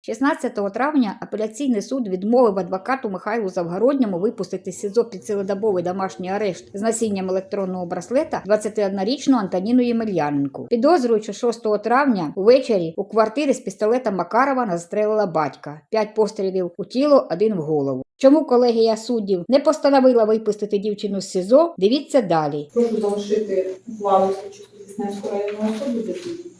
16 травня апеляційний суд відмовив адвокату Михайлу Завгородньому випустити СІЗО під цілодобовий домашній арешт з носінням електронного браслета 21-річну Антоніну Ємельяненку. Підозрюючи 6 травня увечері у квартирі з пістолета Макарова застрелила батька. П'ять пострілів у тіло, один в голову. Чому колегія суддів не постановила випустити дівчину з СІЗО? Дивіться далі. Прошу залишити ухвалу слідчого Деснянського районного суду.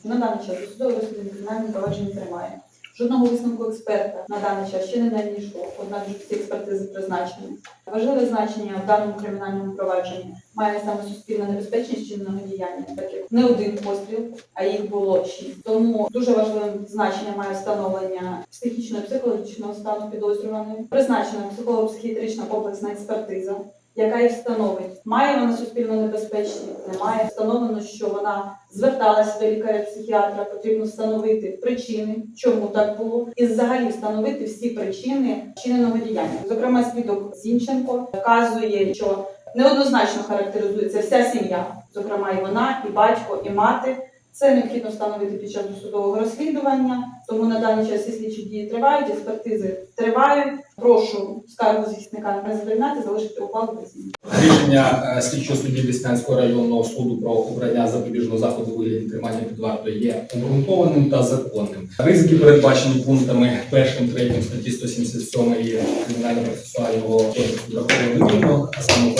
На даний час досудове розслідування провадження тримає. Жодного висновку експерта на даний час ще не надійшло, однак всі експертизи призначені. Важливе значення в даному кримінальному провадженні має саме суспільна небезпечність чинного діяння, так як не один постріл, а їх було шість. Тому дуже важливим значенням має встановлення психічного і психологічного стану підозрюваної, призначена психолого-психіатрична комплексна експертиза, яка і встановить, має вона суспільно небезпечні, немає. Встановлено, що вона зверталася до лікаря-психіатра, потрібно встановити причини, чому так було, і взагалі встановити всі причини вчиненого діяння. Зокрема, свідок Зінченко вказує, що неоднозначно характеризується вся сім'я, зокрема і вона, і батько, і мати. Це необхідно встановити під час досудового розслідування, тому на даний час всі слідчі дії тривають, експертизи тривають. Прошу скаргу захисника не задовольняти, залишити ухвалу без. Рішення е, слідчого судді Деснянського районного суду про обрання запобіжного заходу вигляді тримання під вартою є обґрунтованим та законним. Ризики передбачені пунктами 1, 3 статті 177 кримінально-процесуального кодексу а саме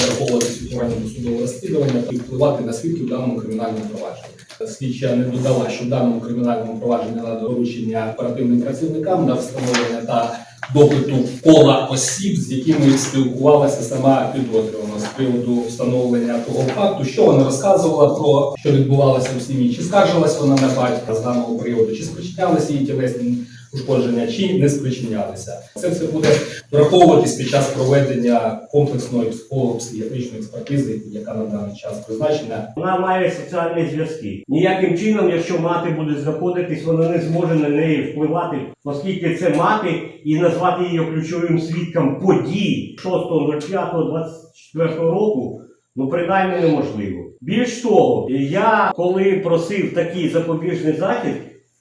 впливати на свідків в даному кримінальному провадженні. Слідча не додала, що в даному кримінальному провадженні надо доручення оперативним працівникам на встановлення та допиту кола осіб, з якими спілкувалася сама підозрювана з приводу встановлення того факту, що вона розказувала про що відбувалося в сім'ї, чи скаржилась вона на батька з даного приводу, чи спричинялися її тілесні ушкодження, чи не спричинялися. Це все буде враховуватись під час проведення комплексної психолого-психіатричної експертизи, яка на даний час призначена. Вона має соціальні зв'язки. Ніяким чином, якщо мати буде знаходитись, вона не зможе на неї впливати, оскільки це мати і назвати її ключовим свідком подій 6.05.24 року. Ну, принаймні неможливо. Більш того, я коли просив такий запобіжний захід,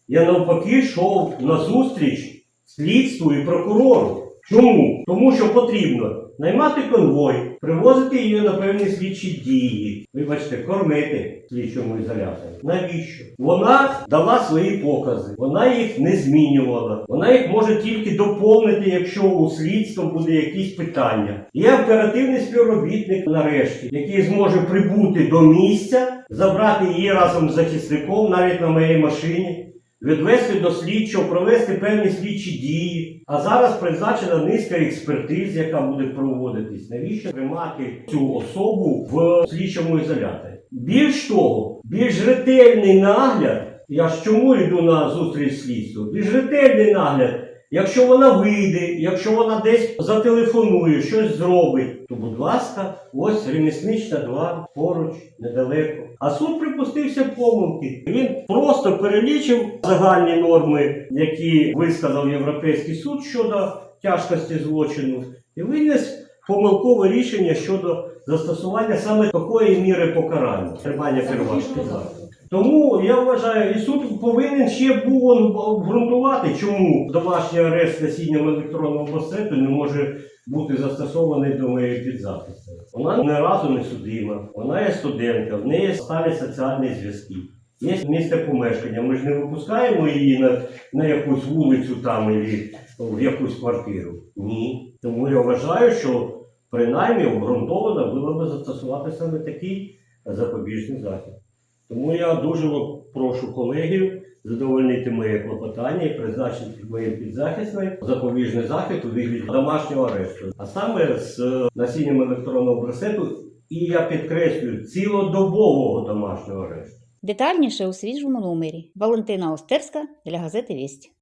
я навпаки йшов на зустріч слідству і прокурору. Чому? Тому що потрібно наймати конвой, привозити її на певні слідчі дії, вибачте, кормити слідчому ізоляторі. Навіщо? Вона дала свої покази, вона їх не змінювала. Вона їх може тільки доповнити, якщо у слідства буде якісь питання. Є оперативний співробітник нарешті, який зможе прибути до місця, забрати її разом з захисником, навіть на моїй машині. Відвести до слідчого, провести певні слідчі дії. А зараз призначена низка експертиз, яка буде проводитись. Навіщо тримати цю особу в слідчому ізоляторі? Більш того, більш ретельний нагляд. Я ж чому йду на зустріч слідству? Більш ретельний нагляд. Якщо вона вийде, якщо вона десь зателефонує, щось зробить, то, будь ласка, ось реміснична 2 поруч, недалеко. А суд припустився помилки. Він просто перелічив загальні норми, які висказав Європейський суд щодо тяжкості злочину, і виніс помилкове рішення щодо застосування саме такої міри покарання, тримання переважки. Тому я вважаю, і суд повинен ще був обґрунтувати, чому домашній арешт носінням електронного браслету не може бути застосований до моєї підзахисти. Вона не разу не судима, вона є студентка, в неї сталі соціальні зв'язки. Є місце помешкання. Ми ж не випускаємо її на, на якусь вулицю там і в якусь квартиру. Ні. Тому я вважаю, що принаймні обґрунтовано було би застосувати саме такий запобіжний захід. Тому я дуже прошу колегів задовольнити моє клопотання і призначити моїм підзахисним запобіжний захід у вигляді домашнього арешту. А саме з насінням електронного браслету, і я підкреслюю, цілодобового домашнього арешту. Детальніше у свіжому номері. Валентина Остерська для газети Вість.